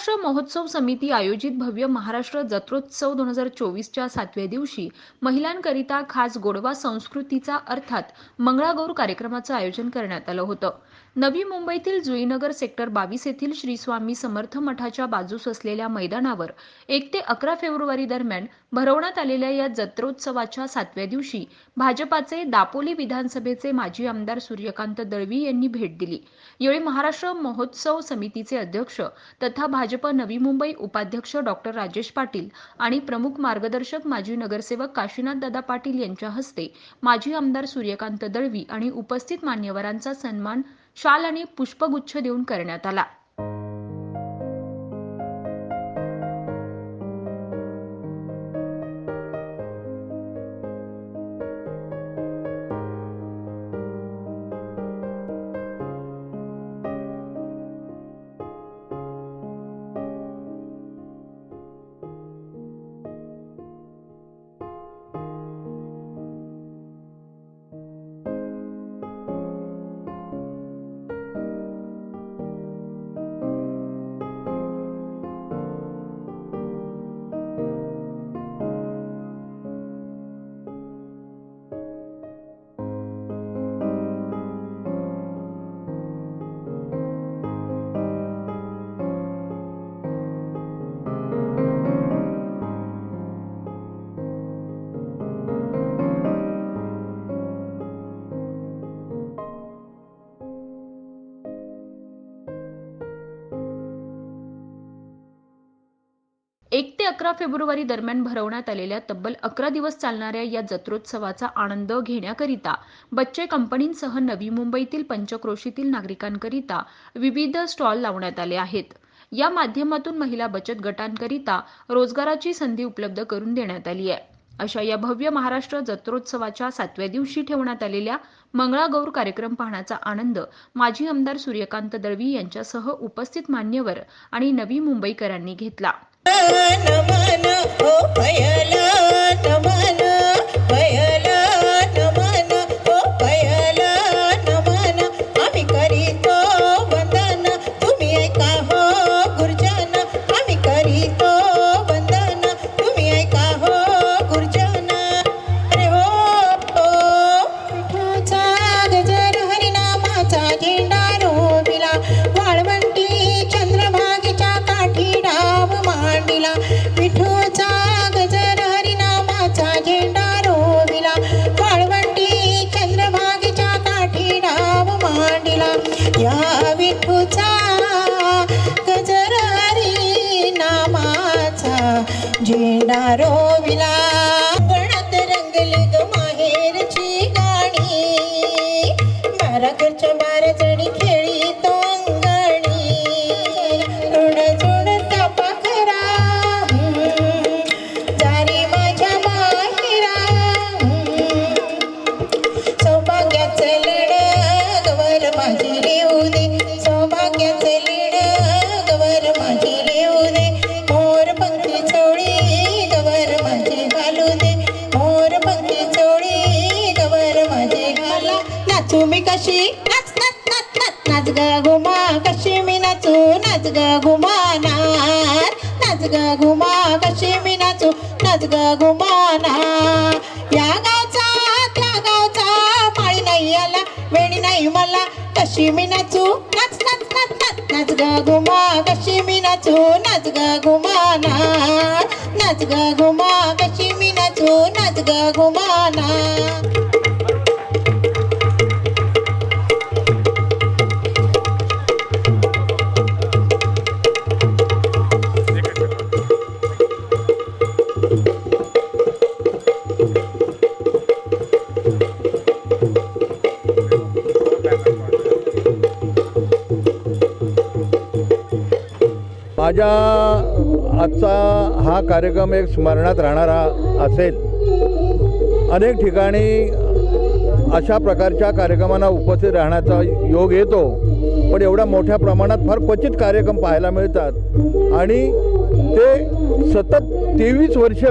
महाराष्ट्र महोत्सव समिती आयोजित भव्य महाराष्ट्र जत्रोत्सव दोन हजार चोवीसच्या सातव्या दिवशी महिलांकरिता खास गोडवा संस्कृतीचा अर्थात मंगळागौर कार्यक्रमाचं आयोजन करण्यात आलं होतं. नवी मुंबईतील जुईनगर सेक्टर बावीस येथील श्री स्वामी समर्थ मठाच्या बाजूस असलेल्या मैदानावर एक ते अकरा फेब्रुवारी दरम्यान भरवण्यात आलेल्या या जत्रोत्सवाच्या सातव्या दिवशी भाजपाचे दापोली विधानसभेचे माजी आमदार सूर्यकांत दळवी यांनी भेट दिली. यावेळी महाराष्ट्र महोत्सव समितीचे अध्यक्ष तथा भाजप नवी मुंबई उपाध्यक्ष डॉक्टर राजेश पाटील आणि प्रमुख मार्गदर्शक माजी नगरसेवक काशीनाथ दादा पाटील यांच्या हस्ते माजी आमदार सूर्यकांत दळवी आणि उपस्थित मान्यवरांचा सन्मान शाल आणि पुष्पगुच्छ देऊन करण्यात आला. अकरा फेब्रुवारी दरम्यान भरवण्यात आलेल्या तब्बल अकरा दिवस चालणाऱ्या या जत्रोत्सवाचा आनंद घेण्याकरिता बच्चे कंपनींसह नवी मुंबईतील पंचक्रोशीतील नागरिकांकरिता विविध स्टॉल लावण्यात आले आहेत. या माध्यमातून महिला बचत गटांकरिता रोजगाराची संधी उपलब्ध करून देण्यात आली आहे. अशा या भव्य महाराष्ट्र जत्रोत्सवाच्या सातव्या दिवशी ठेवण्यात आलेल्या मंगळागौर कार्यक्रम पाहण्याचा आनंद माजी आमदार सूर्यकांत दळवी यांच्यासह उपस्थित मान्यवर आणि नवी मुंबईकरांनी घेतला. ನಮ रोविला. विठूचा गजर हरिनामाचा झेंडा रोविला. वाळवंटी चंद्रभागेच्या काठी डाव मांडिला. या विठूचा गजर हरिनामाचा झेंडा रोविला. घुमा कशी मी नाचू नाच ग घुमानार नाच ग घुमा कशी मी नाचू नाच ग घुमानार या गावचा त्या गावचा माळी नाही आला वेणी नाही मला कशी मी नाचू नाच नाच नाच नाच नाच ग घुमा कशी मी नाचू नाच ग घुमानार नाच ग घुमा कशी मी नाचू नाच ग घुमानार माझ्या आजचा हा कार्यक्रम एक स्मरणात राहणारा असेल. अनेक ठिकाणी अशा प्रकारच्या कार्यक्रमांना उपस्थित राहण्याचा योग येतो पण एवढ्या मोठ्या प्रमाणात फार क्वचित कार्यक्रम पाहायला मिळतात. आणि ते सतत तेवीस वर्ष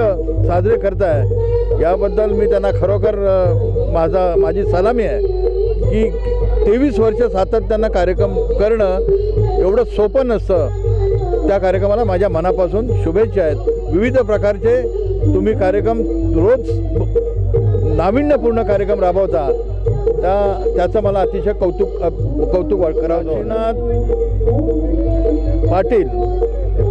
साजरे करत आहे याबद्दल मी त्यांना खरोखर माझा माझी सलामी आहे की तेवीस वर्ष सातत्यानं कार्यक्रम करणं एवढं सोपं नसतं. त्या कार्यक्रमाला माझ्या मनापासून शुभेच्छा आहेत. विविध प्रकारचे तुम्ही कार्यक्रम रोज नाविन्यपूर्ण कार्यक्रम राबवता. त्या त्याचं मला अतिशय कौतुक कौतुक करावं श्रीनाथ पाटील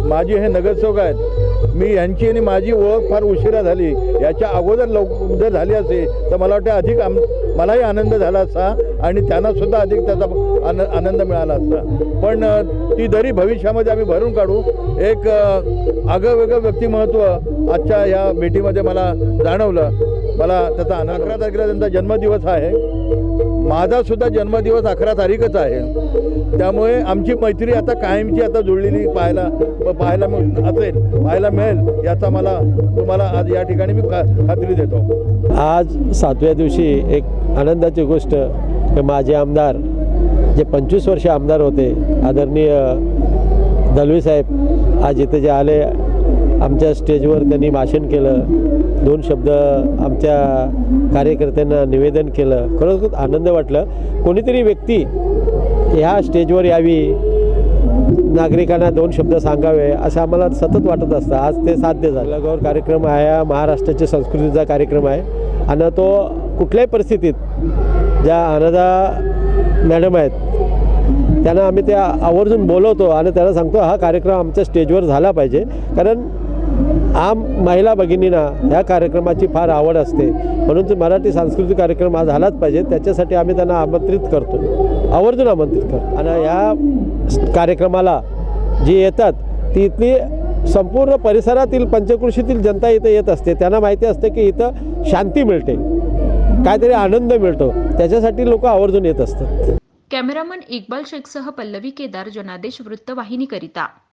माझी हे नगरसेवक आहेत. मी यांची आणि माझी ओळख फार उशिरा झाली. याच्या अगोदर लव जर झाली असेल तर मला वाटतं अधिक आम मलाही आनंद झाला असता आणि त्यांनासुद्धा अधिक त्याचा आन आनंद मिळाला असता. पण ती दरी भविष्यामध्ये आम्ही भरून काढू. एक आगं आगळंवेगळं व्यक्तिमत्व आजच्या या भेटीमध्ये मला जाणवलं. मला त्याचा आनंद अकरा तारखेला त्यांचा जन्मदिवस आहे. माझासुद्धा जन्मदिवस अकरा तारीखच आहे. त्यामुळे आमची मैत्री आता कायमची आता जुळलेली पाहायला पाहायला मिळ- असेल पाहायला मिळेल याचा मला तुम्हाला आज या ठिकाणी मी खात्री देतो. आज सातव्या दिवशी एक आनंदाची गोष्ट की माझे आमदार जे पंचवीस वर्ष आमदार होते आदरणीय दलवी साहेब आज इथे जे आले आमच्या स्टेजवर त्यांनी भाषण केलं दोन शब्द आमच्या कार्यकर्त्यांना निवेदन केलं खरोखर आनंद वाटलं. कोणीतरी व्यक्ती ह्या स्टेजवर यावी. नागरिकांना दोन शब्द सांगावे असं आम्हाला सतत वाटत असतं. आज ते साध्य झालं. गौर कार्यक्रम आहे हा महाराष्ट्राच्या संस्कृतीचा कार्यक्रम आहे. आणि तो कुठल्याही परिस्थितीत ज्या अनदा मॅडम आहेत त्यांना आम्ही त्या आवर्जून बोलवतो आणि त्यांना सांगतो हा कार्यक्रम आमच्या स्टेजवर झाला पाहिजे. कारण आम महिला भगिनींना ह्या कार्यक्रमाची फार आवड असते. म्हणून ते मराठी सांस्कृतिक कार्यक्रम हा झालाच पाहिजे. त्याच्यासाठी आम्ही त्यांना आमंत्रित करतो. आवर्जून आमंत्रित करतो. आणि ह्या कार्यक्रमाला जी येतात ती इथली संपूर्ण परिसरातील पंचकृषीतील जनता इथं येत असते. त्यांना माहिती असते की इथं शांती मिळते. काहीतरी आनंद मिळतो. त्याच्यासाठी लोक आवर्जून येत असतात. कॅमेरामन इक्बाल शेखसह पल्लवी केदार जनादेश वृत्तवाहिनीकरिता.